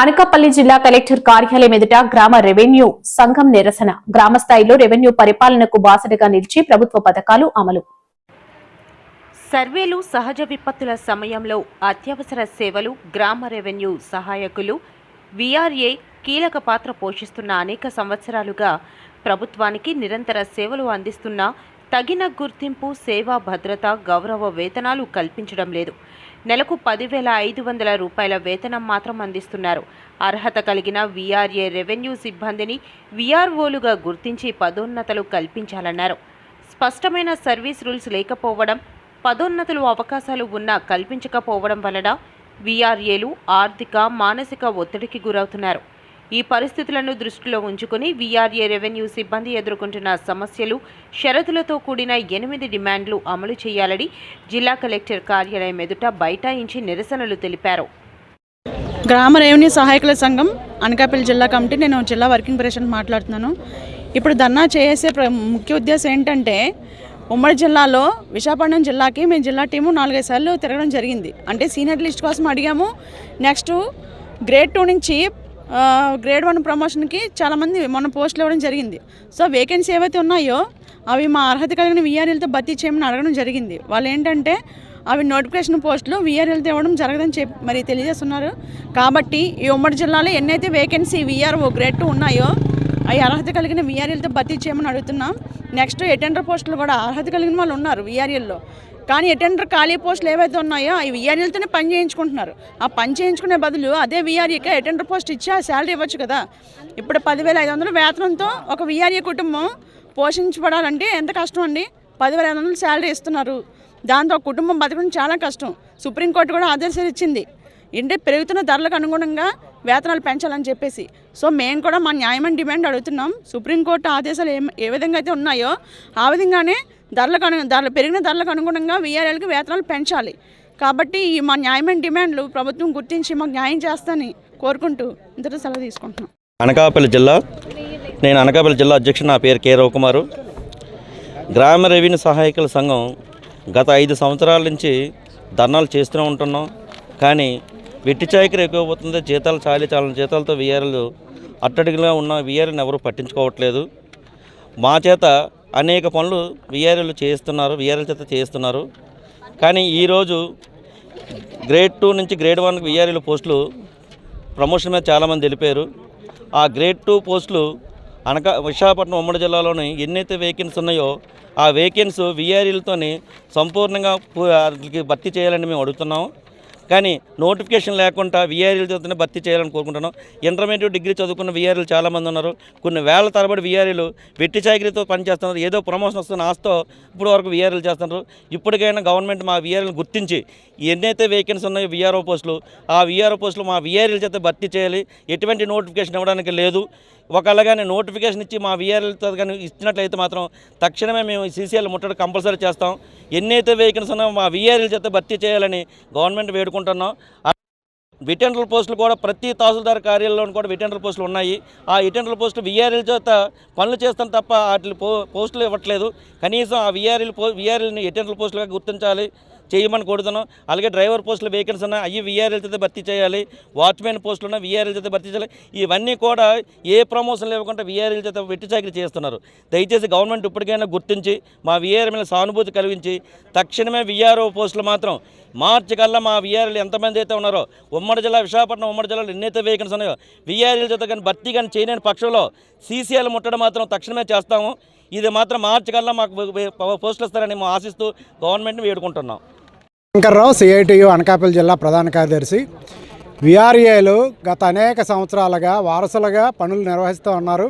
అనకాపల్లి జిల్లా కలెక్టర్ కార్యాలయం ఎదుట గ్రామ రెవెన్యూ సంఘం నిరసన. గ్రామ స్థాయిలో రెవెన్యూ పరిపాలనకు బాసటగా నిలిచి ప్రభుత్వ పథకాలు అమలు. సర్వేలు సహజ విపత్తుల సమయంలో అత్యవసర సేవలు గ్రామ రెవెన్యూ సహాయకులు విఆర్ఏ కీలక పాత్ర పోషిస్తున్న అనేక సంవత్సరాలుగా ప్రభుత్వానికి నిరంతర సేవలు అందిస్తున్న తగిన గుర్తింపు సేవా భద్రత గౌరవ వేతనాలు కల్పించడం లేదు. నెలకు పదివేల ఐదు వందల రూపాయల వేతనం మాత్రం అందిస్తున్నారు. అర్హత కలిగిన విఆర్ఏ రెవెన్యూ సిబ్బందిని విఆర్ఓలుగా గుర్తించి పదోన్నతలు కల్పించాలన్నారు. స్పష్టమైన సర్వీస్ రూల్స్ లేకపోవడం పదోన్నతులు అవకాశాలు ఉన్నా కల్పించకపోవడం వలన వీఆర్ఏలు ఆర్థిక మానసిక ఒత్తిడికి గురవుతున్నారు. ఈ పరిస్థితులను దృష్టిలో ఉంచుకుని వీఆర్ఏ రెవెన్యూ సిబ్బంది ఎదుర్కొంటున్న సమస్యలు షరతులతో కూడిన ఎనిమిది డిమాండ్లు అమలు చేయాలని జిల్లా కలెక్టర్ కార్యాలయం ఎదుట బైఠాయించి నిరసనలు తెలిపారు. గ్రామ రెవెన్యూ సహాయకుల సంఘం అనకాపల్లి జిల్లా కమిటీ నేను జిల్లా వర్కింగ్ ప్రెసిడెంట్ మాట్లాడుతున్నాను. ఇప్పుడు ధర్నా చేసే ప్ర- ముఖ్య ఉద్దేశం ఏంటంటే ఉమ్మడి జిల్లాలో విశాఖపట్నం జిల్లాకి మేము జిల్లా టీము నాలుగైదు సార్లు తిరగడం జరిగింది. అంటే సీనియర్ లిస్ట్ కోసం అడిగాము. నెక్స్ట్ గ్రేడ్ టూ నుంచి గ్రేడ్ వన్ ప్రమోషన్కి చాలామంది మొన్న పోస్టులు ఇవ్వడం జరిగింది. సో వేకెన్సీ ఏవైతే ఉన్నాయో అవి మా అర్హత కలిగిన విఆర్ఎల్తో భర్తీ చేయమని అడగడం జరిగింది. వాళ్ళు ఏంటంటే అవి నోటిఫికేషన్ పోస్టులు వీఆర్ఎల్తో ఇవ్వడం జరగదని చెప్పి మరి తెలియజేస్తున్నారు. కాబట్టి ఈ ఉమ్మడి జిల్లాలో ఎన్నైతే వేకెన్సీ వీఆర్ఓ గ్రేడ్ టూ ఉన్నాయో అవి అర్హత కలిగిన వీఆర్ఎల్తో భర్తీ చేయమని అడుగుతున్నాం. నెక్స్ట్ అటెండర్ పోస్టులు కూడా అర్హత కలిగిన వాళ్ళు ఉన్నారు వీఆర్ఎల్లో కానీ అటెండర్ ఖాళీ పోస్టులు ఏవైతే ఉన్నాయో అవి విఆర్ఎల్తోనే పని చేయించుకుంటున్నారు. ఆ పని చేయించుకునే బదులు అదే విఆర్ఏకే అటెండర్ పోస్ట్ ఇచ్చి ఆ శాలరీ ఇవ్వచ్చు కదా. ఇప్పుడు పదివేల ఐదు వందల వేతనంతో ఒక విఆర్ఏ కుటుంబం పోషించబడాలంటే ఎంత కష్టం అండి? పదివేల ఐదు వందలు శాలరీ ఇస్తున్నారు. దాంతో కుటుంబం బతకడం చాలా కష్టం. సుప్రీంకోర్టు కూడా ఆదేశాలు ఇచ్చింది. ఏంటంటే పెరుగుతున్న ధరలకు అనుగుణంగా వేతనాలు పెంచాలని చెప్పేసి. సో మేము కూడా మా న్యాయమైన డిమాండ్ అడుగుతున్నాం. సుప్రీంకోర్టు ఆదేశాలు ఏ ఏ విధంగా అయితే ఉన్నాయో ఆ విధంగానే ధరలకు అను ధరలు పెరిగిన ధరలకు అనుగుణంగా వీఆర్ఎల్కి వేతనాలు పెంచాలి. కాబట్టి ఈ మా న్యాయమైన డిమాండ్లు ప్రభుత్వం గుర్తించి మాకు న్యాయం చేస్తానని కోరుకుంటూ ఇంతలో సెలవు తీసుకుంటున్నాం. అనకాపల్లి జిల్లా నేను అనకాపల్లి జిల్లా అధ్యక్షుడు నా పేరు కే. రవికుమారు. గ్రామ రెవెన్యూ సహాయకుల సంఘం గత ఐదు సంవత్సరాల నుంచి ధర్నాలు చేస్తూనే ఉంటున్నాం. కానీ వెట్టి చాకరీ ఎక్కువ పోతుంది జీతాలు చాలి చాలని జీతాలతో వీఆర్లు అట్టడిగిగా ఉన్న వీఆర్ఎల్ని ఎవరు పట్టించుకోవట్లేదు. మా చేత అనేక పనులు వీఆర్ఎల్ చేస్తున్నారు వీఆర్ఎల్ చేత చేస్తున్నారు కానీ ఈరోజు గ్రేడ్ టూ నుంచి గ్రేడ్ వన్ వీఆర్ఎల్ పోస్టులు ప్రమోషన్ మీద చాలామంది తెలిపారు ఆ గ్రేడ్ టూ పోస్టులు అనక విశాఖపట్నం ఉమ్మడి జిల్లాలోని ఎన్నైతే వేకెన్సీ ఉన్నాయో ఆ వేకెన్సీ విఆర్ఈలతోని సంపూర్ణంగా భర్తీ చేయాలని మేము అడుగుతున్నాము. కానీ నోటిఫికేషన్ లేకుండా విఆర్ఈలతోనే భర్తీ చేయాలని కోరుకుంటున్నాం. ఇంటర్మీడియట్ డిగ్రీ చదువుకున్న విఆర్ఈలు చాలామంది ఉన్నారు. కొన్ని వేల తరబడి వీఆర్ఎలు వెట్టి చాకరీతో పనిచేస్తున్నారు. ఏదో ప్రమోషన్ వస్తున్న ఆస్తో ఇప్పుడు వరకు విఆర్ఈలు చేస్తున్నారు. ఇప్పటికైనా గవర్నమెంట్ మా వీఆర్ఎల్ని గుర్తించి ఎన్నైతే వేకెన్సీ ఉన్నాయో విఆర్ఓ పోస్టులు ఆ విఆర్ఓ పోస్టులు మా వీఆర్ఎల్ చేత భర్తీ చేయాలి. ఎటువంటి నోటిఫికేషన్ ఇవ్వడానికి లేదు. ఒకవేళ కానీ నోటిఫికేషన్ ఇచ్చి మా విఆర్ఎల్తో కానీ ఇచ్చినట్లయితే మాత్రం తక్షణమే మేము సీసీఎల్ ముట్టడి కంపల్సరీ చేస్తాం. ఎన్నైతే వెహికల్స్ ఉన్నాయో మా విఆర్ఎల్ చేత భర్తీ చేయాలని గవర్నమెంట్ వేడుకుంటున్నాం. విటెండర్ పోస్టులు కూడా ప్రతి తహసీల్దార్ కార్యాలయంలో కూడా విటెండర్ పోస్టులు ఉన్నాయి. ఆ విటెండర్ పోస్టులు విఆర్ఎల్ చేత పనులు చేస్తాం తప్ప వాటి పో పోస్టులు ఇవ్వట్లేదు. కనీసం ఆ విఆర్ఎల్ పో విఆర్ఎల్ని విటెండర్ పోస్టులుగా గుర్తించాలి. చేయమని కోరుతున్నాం. అలాగే డ్రైవర్ పోస్టులు వేకెన్సీ ఉన్నా అవి వీఆర్ఎల్ చేత భర్తీ చేయాలి. వాచ్మెన్ పోస్టులు ఉన్న వీఆర్ఎల్ చేత భర్తీ చేయాలి. ఇవన్నీ కూడా ఏ ప్రమోషన్లు ఇవ్వకుండా వీఆర్ఎల్ చేత వెట్టి చాకరీ చేస్తున్నారు. దయచేసి గవర్నమెంట్ ఇప్పటికైనా గుర్తించి మా వీఆర్ఎల్ మీద సానుభూతి కలిగించి తక్షణమే వీఆర్ఓ పోస్టులు మాత్రం మార్చి కల్లా మా వీఆర్ఎల్ ఎంతమంది అయితే ఉన్నారో ఉమ్మడి జిల్లా విశాఖపట్నం ఉమ్మడి జిల్లాలో ఎన్నైతే వేకెన్సీ ఉన్నాయో వీఆర్ఎల్ చేత కానీ భర్తీ కానీ చేయలేని పక్షంలో సీసీఎల్ ముట్టడం మాత్రం తక్షణమే చేస్తాము. ఇది మాత్రం మార్చి కల్లా మాకు పోస్టులు ఇస్తారని మేము ఆశిస్తూ గవర్నమెంట్ని వేడుకుంటున్నాం. శంకర్రావు సిఐటియు అనకాపల్లి జిల్లా ప్రధాన కార్యదర్శి. విఆర్ఏలు గత అనేక సంవత్సరాలుగా వారసులుగా పనులు నిర్వహిస్తూ ఉన్నారు.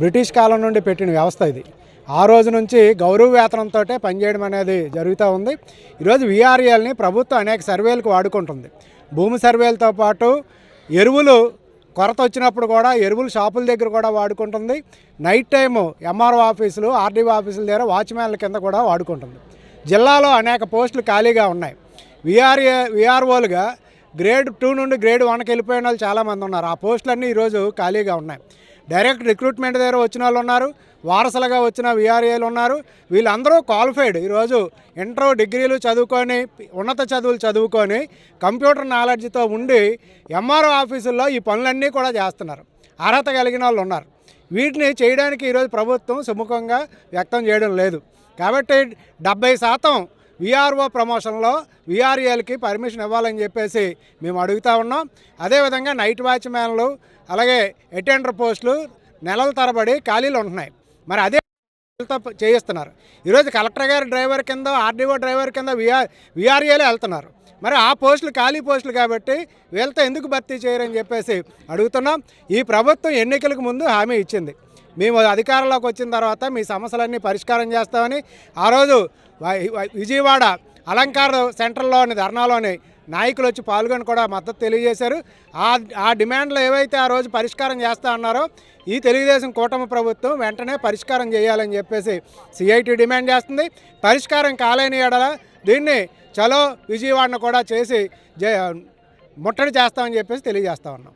బ్రిటిష్ కాలం నుండి పెట్టిన వ్యవస్థ ఇది. ఆ రోజు నుంచి గౌరవ వేతనంతో పనిచేయడం అనేది జరుగుతూ ఉంది. ఈరోజు విఆర్ఏల్ని ప్రభుత్వం అనేక సర్వేలకు వాడుకుంటుంది. భూమి సర్వేలతో పాటు ఎరువులు కొరత వచ్చినప్పుడు కూడా ఎరువులు షాపుల దగ్గర కూడా వాడుకుంటుంది. నైట్ టైము ఎంఆర్ఓ ఆఫీసులు ఆర్డీఓ ఆఫీసుల దగ్గర వాచ్మ్యాన్ల కింద కూడా వాడుకుంటుంది. జిల్లాలో అనేక పోస్టులు ఖాళీగా ఉన్నాయి. విఆర్ఏ విఆర్ఓలుగా గ్రేడ్ టూ నుండి గ్రేడ్ వన్కి వెళ్ళిపోయిన వాళ్ళు చాలామంది ఉన్నారు. ఆ పోస్టులన్నీ ఈరోజు ఖాళీగా ఉన్నాయి. డైరెక్ట్ రిక్రూట్మెంట్ దగ్గర వచ్చిన వాళ్ళు ఉన్నారు. వారసులుగా వచ్చిన విఆర్ఏలు ఉన్నారు. వీళ్ళందరూ క్వాలిఫైడ్. ఈరోజు ఇంటర్ డిగ్రీలు చదువుకొని ఉన్నత చదువులు చదువుకొని కంప్యూటర్ నాలెడ్జ్తో ఉండి ఎంఆర్ఓ ఆఫీసుల్లో ఈ పనులన్నీ కూడా చేస్తున్నారు. అర్హత కలిగిన వాళ్ళు ఉన్నారు. వీటిని చేయడానికి ఈరోజు ప్రభుత్వం సుముఖంగా వ్యక్తం చేయడం లేదు. కాబట్టి డెబ్బై శాతం విఆర్ఓ ప్రమోషన్లో విఆర్ఏలకి పర్మిషన్ ఇవ్వాలని చెప్పేసి మేము అడుగుతా ఉన్నాం. అదేవిధంగా నైట్ వాచ్మ్యాన్లు అలాగే అటెండర్ పోస్టులు నెలల తరబడి ఖాళీలు ఉంటున్నాయి. మరి అదే చేయిస్తున్నారు. ఈరోజు కలెక్టర్ గారి డ్రైవర్ కింద ఆర్డీఓ డ్రైవర్ కింద విఆర్ విఆర్ఏలే వెళ్తున్నారు. మరి ఆ పోస్టులు ఖాళీ పోస్టులు కాబట్టి వీళ్ళతో ఎందుకు భర్తీ చేయరని చెప్పేసి అడుగుతున్నాం. ఈ ప్రభుత్వం ఎన్నికలకు ముందు హామీ ఇచ్చింది. మేము అధికారంలోకి వచ్చిన తర్వాత మీ సమస్యలన్నీ పరిష్కారం చేస్తామని ఆ రోజు వై- విజయవాడ అలంకార సెంటర్లోని ధర్నాలోని నాయకులు వచ్చి పాల్గొని కూడా మద్దతు తెలియజేశారు. ఆ ఆ డిమాండ్లు ఏవైతే ఆ రోజు పరిష్కారం చేస్తా అన్నారో ఈ తెలుగుదేశం కూటమి ప్రభుత్వం వెంటనే పరిష్కారం చేయాలని చెప్పేసి సిఐటి డిమాండ్ చేస్తుంది. పరిష్కారం కాలేని ఎడల దీన్ని చలో విజయవాడను కూడా చేసి జ- ముట్టడి చేస్తామని చెప్పేసి తెలియజేస్తా ఉన్నాం.